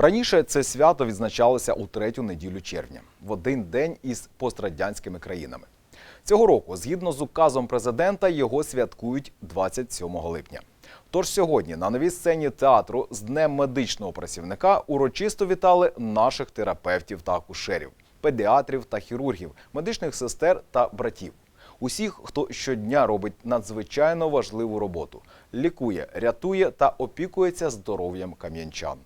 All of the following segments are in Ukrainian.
Раніше це свято відзначалося у третю неділю червня, в один день із пострадянськими країнами. Цього року, згідно з указом президента, його святкують 27 липня. Тож сьогодні на новій сцені театру з Днем медичного працівника урочисто вітали наших терапевтів та акушерів, педіатрів та хірургів, медичних сестер та братів. Усіх, хто щодня робить надзвичайно важливу роботу, лікує, рятує та опікується здоров'ям кам'янчан.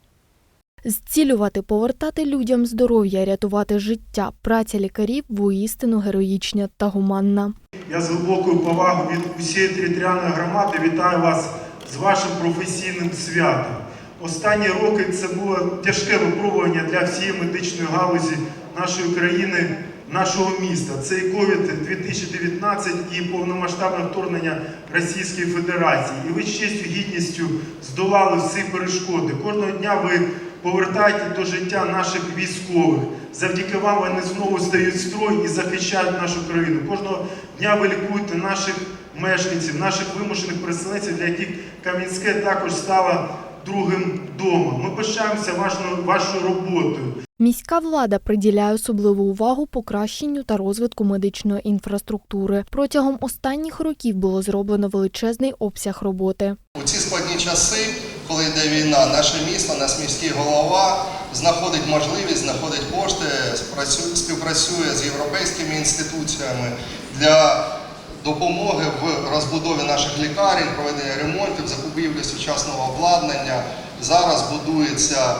Зцілювати, повертати людям здоров'я, рятувати життя. Праця лікарів воістину героїчна та гуманна. Я з глибокою повагою від усієї територіальної громади вітаю вас з вашим професійним святом. Останні роки це було тяжке випробування для всієї медичної галузі нашої країни, нашого міста. Це і COVID 2019 і повномасштабне вторгнення Російської Федерації. І ви з честю, гідністю здолали всі перешкоди. Кожного дня ви повертаєте до життя наших військових. Завдяки вам вони знову стають в строй і захищають нашу країну. Кожного дня ви лікуєте наших мешканців, наших вимушених переселенців, для яких Кам'янське також стало другим домом. Ми пишаємося вашою, вашою роботою. Міська влада приділяє особливу увагу покращенню та розвитку медичної інфраструктури. Протягом останніх років було зроблено величезний обсяг роботи. У ці складні часи, коли йде війна, наше місто, наш міський голова знаходить можливість, знаходить кошти, співпрацює з європейськими інституціями для допомоги в розбудові наших лікарень, проведення ремонтів, закупівлі сучасного обладнання. Зараз будується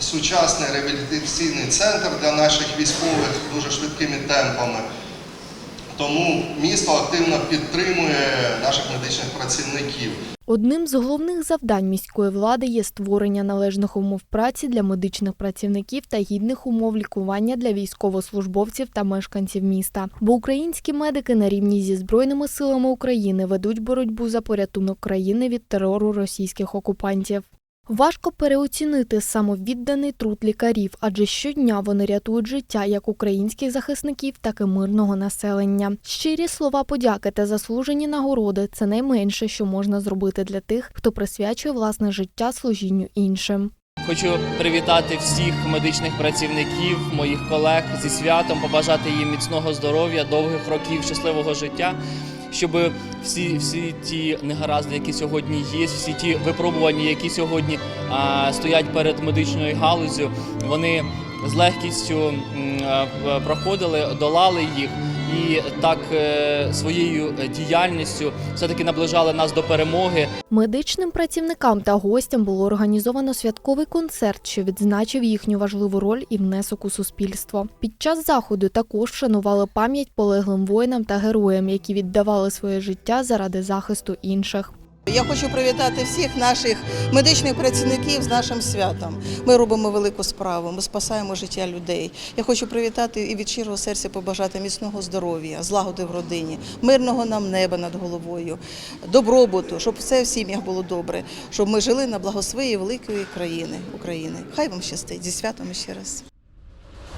сучасний реабілітаційний центр для наших військових дуже швидкими темпами. Тому місто активно підтримує наших медичних працівників. Одним з головних завдань міської влади є створення належних умов праці для медичних працівників та гідних умов лікування для військовослужбовців та мешканців міста. Бо українські медики на рівні зі збройними силами України ведуть боротьбу за порятунок країни від терору російських окупантів. Важко переоцінити самовідданий труд лікарів, адже щодня вони рятують життя як українських захисників, так і мирного населення. Щирі слова подяки та заслужені нагороди це найменше, що можна зробити для тих, хто присвячує власне життя служінню іншим. Хочу привітати всіх медичних працівників, моїх колег зі святом, побажати їм міцного здоров'я, довгих років щасливого життя, щоб всі, всі ті негаразди, які сьогодні є, всі ті випробування, які сьогодні а, стоять перед медичною галузю, вони з легкістю проходили, долали їх. І так е, своєю діяльністю все-таки наближали нас до перемоги. Медичним працівникам та гостям було організовано святковий концерт, що відзначив їхню важливу роль і внесок у суспільство. Під час заходу також вшанували пам'ять полеглим воїнам та героям, які віддавали своє життя заради захисту інших. Я хочу привітати всіх наших медичних працівників з нашим святом. Ми робимо велику справу, ми спасаємо життя людей. Я хочу привітати і від щирого серця побажати міцного здоров'я, злагоди в родині, мирного нам неба над головою, добробуту, щоб все в сім'ях було добре, щоб ми жили на благо своєї великої країни України. Хай вам щастить зі святом ще раз.